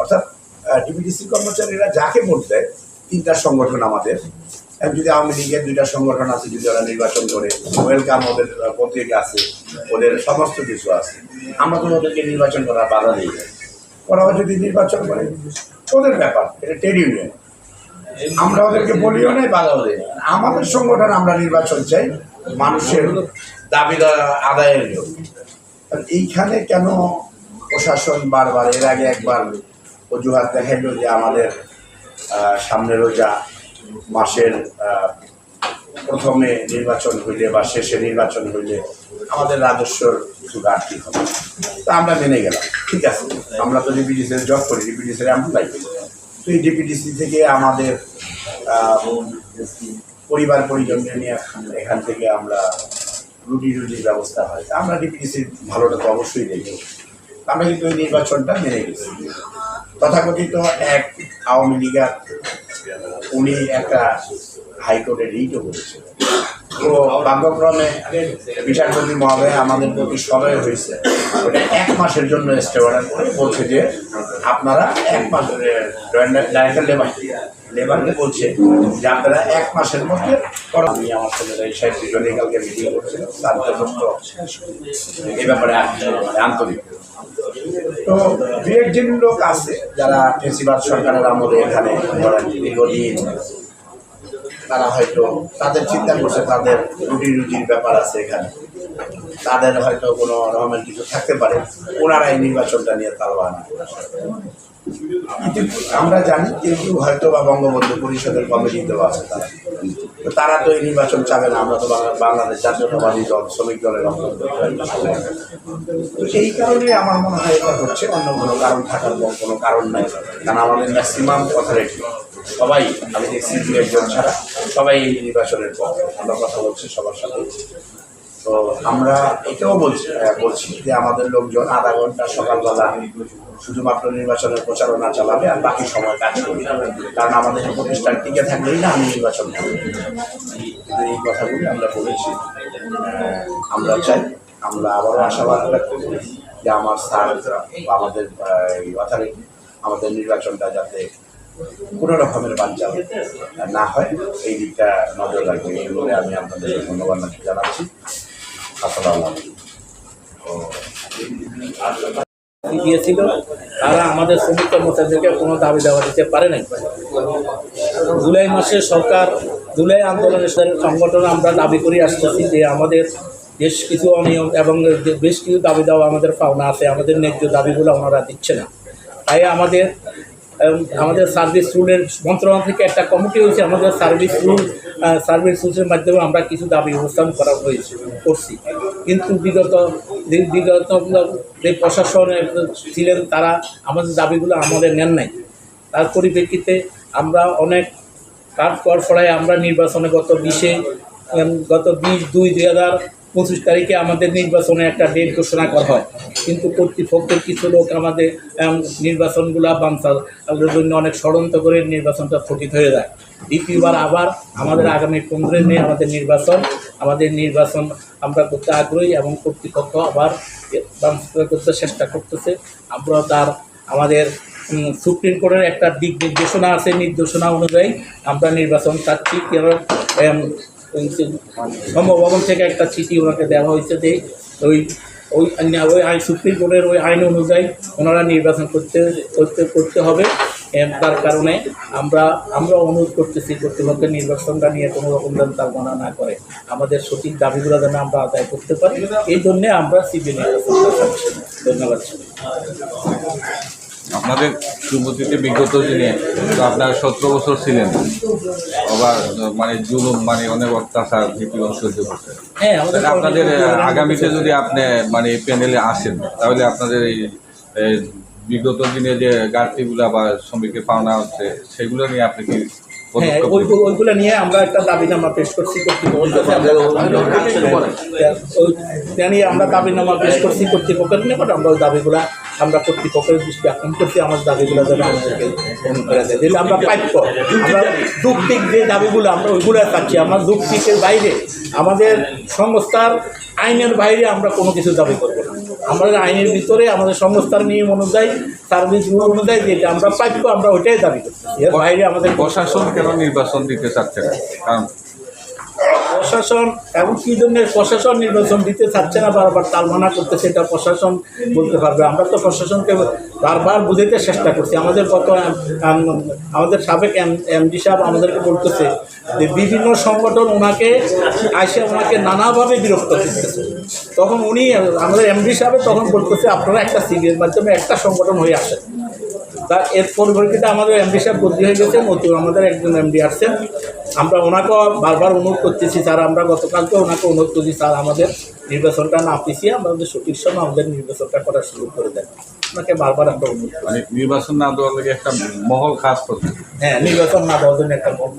অর্থাৎ ডিপিডিসি কর্মচারীরা যাকে ভোট দেয়, তিনটা সংগঠন আমাদের। যদি আওয়ামী লীগের দুইটা সংগঠন আছে, যদি ওরা নির্বাচন করে ওয়েলকাম ওদের পত্রিকা আছে, ওদের সমস্ত কিছু আছে। আমরা তো ওদেরকে নির্বাচন করার বাধা দিই। না। ওরা যদি নির্বাচন করে, ওদের ব্যাপার, এটা ট্রেড ইউনিয়ন আমরা ওদেরকে বলিও নাই, বাধাও দিই। আমাদের সংগঠন আমরা নির্বাচন চাই, মানুষের দাবি আদায়ের জন্য এইখানে কেন প্রশাসন বারবার, এর আগে একবার অজুহাত দেখাইল যে আমাদের সামনে রোজা মাসের প্রথমে নির্বাচন হইলে বা শেষে নির্বাচন হইলে আমাদের রাজস্বর কিছু ঘাটতি হবে। তা আমরা মেনে গেলাম, ঠিক আছে? আমরা তো ডিপিডিসির জব করি, ডিপিডিসির এমপ্লয় তো এই ডিপিডিসি থেকে আমাদের পরিবার পরিজনকে নিয়ে এখান থেকে আমরা রুটি রুটির ব্যবস্থা হয়। আমরা ডিপিডিসির ভালোটা তো অবশ্যই দেখি আমরা কিন্তু ওই নির্বাচনটা মেনে গেছি তথাকথিত এক আওয়ামী লীগার উনি একটা হাইকোর্টে রিটও করেছেন তো ভাগ্যক্রমে বিচারপতি মহাবে আমাদের প্রতি সদয় হয়েছে। ওটা এক মাসের জন্য স্টে অর্ডার করে বলছে যে আপনারা এক মাস লেবার লেবারকে বলছে যে আপনারা এক মাসের মধ্যে। আমি আমার ছেলেরা এই সাহেব দুজনে কালকে মিটিং তার যথেষ্ট এই ব্যাপারে মানে আন্তরিক তো দু একজন লোক আছে, যারা ফেসিবাদ সরকারের আমলে এখানে দীর্ঘদিন তারা হয়তো তাদের চিন্তা করছে, তাদের রুটি রুটির ব্যাপার আছে এখানে। তাদের হয়তো কোনো রকমের কিছু থাকতে পারে ওনারা এই নির্বাচনটা নিয়ে তালবাহানা আমরা জানি, কিন্তু হয়তো বা বঙ্গবন্ধু পরিষদের কমিটিতেও আছে তারা। তো তারা তো এই নির্বাচন চাবে না, আমরা তো বাংলা- বাংলাদেশ জাতীয়তাবাদী দল, শ্রমিক দলের তো এই কারণে আমার মনে হয় এটা হচ্ছে অন্য কোনো কারণ থাকার কোনো- কারণ নাই, কারণ আমাদের ম্যাক্সিমাম অথরিটি সবাই, আমি দেখছি দু একজন ছাড়া, সবাই এই নির্বাচনের পর, আমরা কথা বলছি সবার সাথে। তো আমরা এটাও বলছি বলছি যে আমাদের লোকজন আধা ঘণ্টা সকালবেলা শুধুমাত্র নির্বাচনের প্রচারণা চালাবে আর বাকি সময় কাজ করবে। কারণ আমাদের প্রতিষ্ঠান টিকে থাকলেই না আমি নির্বাচন করব। কিন্তু এই কথাগুলি আমরা বলেছি। আমরা চাই, আমরা আবারও আশাবাদ রাখতে করি যে আমার স্যার বা আমাদের অথরিটি আমাদের নির্বাচনটা যাতে কোনো রকমের বাঞ্চাল না হয়, এই দিকটা নজর রাখবে। এই বলে আমি আপনাদের ধন্যবাদ জানাচ্ছি। দিয়েছিল? তারা আমাদের শ্রমিক কর্মচারীদেরকে কোনো দাবি দেওয়া দিতে পারে নাই। জুলাই মাসে সরকার, জুলাই আন্দোলনের সংগঠন আমরা দাবি করে আসতেছি যে আমাদের বেশ কিছু অনিয়ম এবং বেশ কিছু দাবি দেওয়া আমাদের পাওনা আছে, আমাদের ন্যায্য দাবিগুলো ওনারা দিচ্ছে না। তাই আমাদের আমাদের সার্ভিস রুলের মন্ত্রণালয় থেকে একটা কমিটি হয়েছে, আমাদের সার্ভিস রুল সার্ভিস রুলের মাধ্যমে আমরা কিছু দাবি উপস্থাপন করা হয়েছে, করছি। কিন্তু বিগত বিগত যে প্রশাসনে ছিলেন তারা আমাদের দাবিগুলো আমাদের নেন নাই। তার পরিপ্রেক্ষিতে আমরা অনেক কাজ কর ফলায় আমরা নির্বাচনে গত বিশে গত বিশ দুই দুই হাজার পঁচিশ তারিখে আমাদের নির্বাচনে একটা ডেট ঘোষণা করা হয়। কিন্তু কর্তৃপক্ষের কিছু লোক আমাদের নির্বাচনগুলা বাঞ্চাল জন্য অনেক ষড়যন্ত্র করে নির্বাচনটা স্থগিত হয়ে যায়। দ্বিতীয়বার আবার আমাদের আগামী পনেরোই মে আমাদের নির্বাচন আমাদের নির্বাচন আমরা করতে আগ্রহী এবং কর্তৃপক্ষ আবার বাঞ্চাল করতে চেষ্টা করতেছে। আমরা তার, আমাদের সুপ্রিম কোর্টের একটা দিক নির্দেশনা আছে, নির্দেশনা অনুযায়ী আমরা নির্বাচন চাচ্ছি। কারণ এম, সমভবন থেকে একটা চিঠি ওনাকে দেওয়া হয়েছে যে ওই ওই ওই আইন সুপ্রিম কোর্টের ওই আইন অনুযায়ী ওনারা নির্বাচন করতে করতে করতে হবে। তার কারণে আমরা আমরা অনুরোধ করতেছি কর্তৃপক্ষের নির্বাচনটা নিয়ে কোনো রকম যেন তার না করে। আমাদের সঠিক দাবিগুলো যেন আমরা আদায় করতে পারি। এই জন্যে আমরা সিবি নির্বাচনটা চাচ্ছি ধন্যবাদ। আপনাদের সুমতিতে বিগত দিনে আপনার সতেরো বছর ছিলেন। আবার মানে জুলুম মানে অনেক অত্যাচার নিপীড়ন সহ্য করছেন হ্যাঁ আপনাদের আগামীতে যদি আপনি মানে প্যানেলে আসেন তাহলে আপনাদের এই এই বিগত দিনে যে ঘাটতিগুলা বা শ্রমিকের পাওনা হচ্ছে সেগুলো নিয়ে আপনি কি হ্যাঁ ওইগুলো নিয়ে আমরা একটা দাবিনামা পেশ করছি কর্তৃপক্ষের। হ্যাঁ, ওই- নিয়ে আমরা দাবিনামা পেশ করছি কর্তৃপক্ষের নিকট। আমরা ওই দাবিগুলা আমরা কর্তৃপক্ষের দৃষ্টি আকর্ষণ করছি আমার দাবিগুলো যেন আমাদেরকে দেয়। যেটা আমরা প্রাপ্য আমরা যৌক্তিক যে দাবিগুলো আমরা ওইগুলো চাচ্ছি আমরা যৌক্তিকের বাইরে আমাদের সংস্থার আইনের বাইরে আমরা কোনো কিছু দাবি করব না। আমাদের আইনের ভিতরে আমাদের সংস্থার নিয়ম অনুযায়ী সার্ভিস রুল অনুযায়ী যেটা আমরা পাইব আমরা ওইটাই দাবি করছি এর বাইরে আমাদের প্রশাসন কেন নির্বাচন দিতে চাচ্ছে না? কারণ প্রশাসন এখন কি জন্য প্রশাসন নির্বাচন দিতে চাচ্ছে না বারবার তালমানা করতেছে এটা প্রশাসন বলতে পারবে। আমরা তো প্রশাসনকে বারবার বুঝাইতে চেষ্টা করছি। আমাদের আম, আমাদের সাবেক এমডি সাহেব আমাদেরকে বলতেছে যে বিভিন্ন সংগঠন ওনাকে আইসে ওনাকে নানাভাবে বিরক্ত করতেছে। তখন উনি আমাদের এমডি সাহেব তখন বলতেছে আপনারা একটা সিভির মাধ্যমে একটা সংগঠন হয়ে আসেন। তার এর পরিপ্রেক্ষিতে আমাদের এমডি সাহেব বদলি হয়ে গেছেন নতুন আমাদের একজন এমডি আসছেন। আমরা ওনাকেও বারবার অনুরোধ করতেছি স্যার আমরা গতকালকে ওনাকে অনুরোধ করছি স্যার আমাদের নির্বাচনটা না পিছিয়ে আমাদের সঠিক সময় আমাদের নির্বাচনটা করা শুরু করে দেন। ওনাকে বারবার আমরা অনুরোধ করি। মানে নির্বাচন না দেওয়ার লাগে একটা মহল কাজ করছে। হ্যাঁ নির্বাচন না দেওয়ার জন্য একটা মন